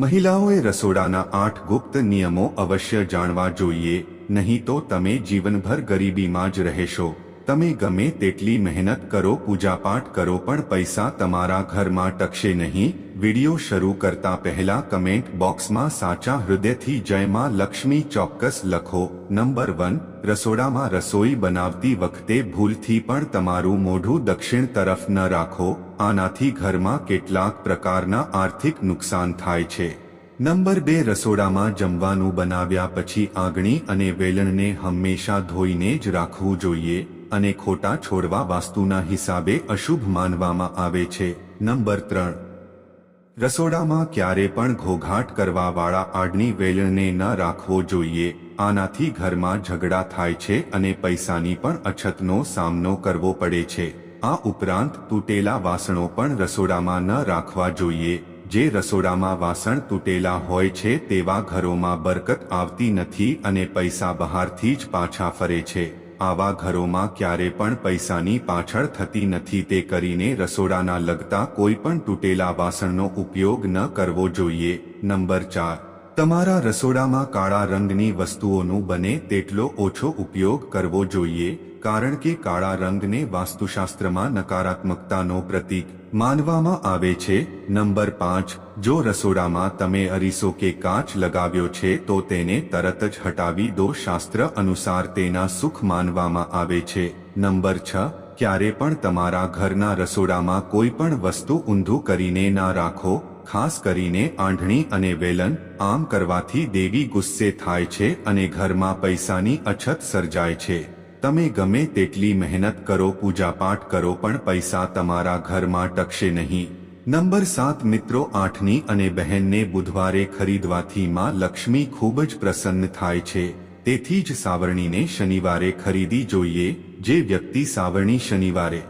મહિલાઓએ રસોડાના આઠ ગુપ્ત નિયમો અવશ્ય જાણવા જોઈએ, નહીં તો તમે જીવનભર ગરીબીમાં જ રહેશો. તમે ગમે તેટલી મહેનત કરો, પૂજાપાઠ કરો, પણ પૈસા તમારા ઘરમાં ટકશે નહીં. વિડિયો શરૂ કરતા પહેલા કમેન્ટ બોક્સમાં સાચા હૃદયથી જય માં લક્ષ્મી ચોક્કસ લખો. નંબર વન રસોડામાં રસોઈ બનાવતી વખતે ભૂલથી પણ તમારું મોઢું દક્ષિણ તરફ ન રાખો, આનાથી ઘરમાં કેટલાક પ્રકારના આર્થિક નુકસાન થાય છે. નંબર બે, રસોડામાં જમવાનું બનાવ્યા પછી આંગણી અને વેલણને હંમેશા ધોઈને જ રાખવું જોઈએ અને ખોટા છોડવા વાસ્તુના હિસાબે અશુભ માનવામાં આવે છે. નંબર ત્રણ રસોડામાં ક્યારે પણ ઘોઘાટ કરવાવાળા આડની વેલણને ન રાખવો જોઈએ. આનાથી ઘરમાં ઝઘડા થાય છે અને પૈસાની પણ અછતનો સામનો કરવો પડે છે. આ ઉપરાંત તૂટેલા વાસણો પણ રસોડામાં ન રાખવા જોઈએ. જે રસોડામાં વાસણ તૂટેલા હોય છે તેવા ઘરોમાં બરકત આવતી નથી અને પૈસા બહારથી જ પાછા ફરે છે. આવા ઘરોમાં ક્યારે પણ પૈસાની પાછળ થતી નથી તે કરીને રસોડાના લગતા કોઈ પણ તૂટેલા વાસણનો ઉપયોગ ન કરવો જોઈએ. નંબર ચાર. તમારા રસોડામાં કાળા રંગની વસ્તુઓનું બને તેટલો ઓછો ઉપયોગ કરવો જોઈએ, કારણ કે કાળા રંગને વાસ્તુશાસ્ત્રમાં નકારાત્મકતાનો પ્રતીક માનવામાં આવે છે. નંબર પાંચ, જો રસોડામાં તમે અરીસો કે કાચ લગાવ્યો છે, તો તેને તરત જ હટાવી દો. શાસ્ત્ર અનુસાર તેના સુખ માનવામાં આવે છે. નંબર છ, ક્યારે પણ તમારા ઘરના રસોડામાં કોઈ પણ વસ્તુ ઊંધું કરીને ના રાખો ખાસ કરીને આંધણી અને વેલન આમ કરવાથી દેવી ગુસ્સે થાય છે અને ઘરમાં પૈસાની અછત સર્જાય છે. તમે ગમે તેટલી મહેનત કરો, પૂજાપાઠ કરો, પણ પૈસા તમારા ઘરમાં ટકશે નહીં. નંબર સાત, મિત્રો, આઠની અને બહેનને બુધવારે ખરીદવાથી માં લક્ષ્મી ખૂબ જ પ્રસન્ન થાય છે. તેથી જ સાવરણીને શનિવારે ખરીદી જોઈએ, જે વ્યક્તિ સાવરણી શનિવારે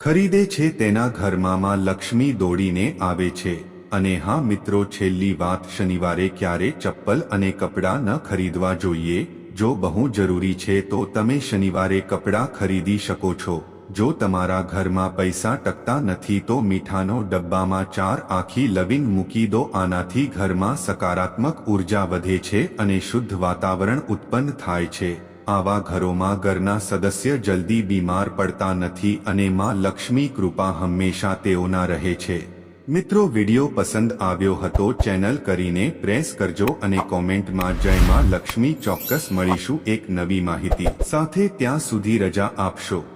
ખરીદે છે તેના ઘરમાં લક્ષ્મી દોડીને આવે છે. અને હા મિત્રો છેલ્લી વાત શનિવારે ક્યારે ચપ્પલ અને કપડાં ન ખરીદવા જોઈએ? જો બહુ જરૂરી છે તો તમે શનિવારે કપડાં ખરીદી શકો છો. જો તમારા ઘરમાં પૈસા ટકતા નથી તો મીઠાનો ડબ્બામાં ચાર આખી લવિંગ મૂકી દો. આનાથી ઘરમાં સકારાત્મક ઊર્જા વધે છે અને શુદ્ધ વાતાવરણ ઉત્પન્ન થાય છે. આવા ઘરોમાં ઘરના સદસ્ય જલ્દી બીમાર પડતા નથી અને માં લક્ષ્મી કૃપા હંમેશા તેઓના રહે છે. મિત્રો, વીડિયો પસંદ આવ્યો હતો, ચેનલ કરીને પ્રેસ કરજો અને કોમેન્ટમાં જય માં લક્ષ્મી ચોક્કસ મળીશું એક નવી માહિતી સાથે. ત્યાં સુધી રજા આપશો.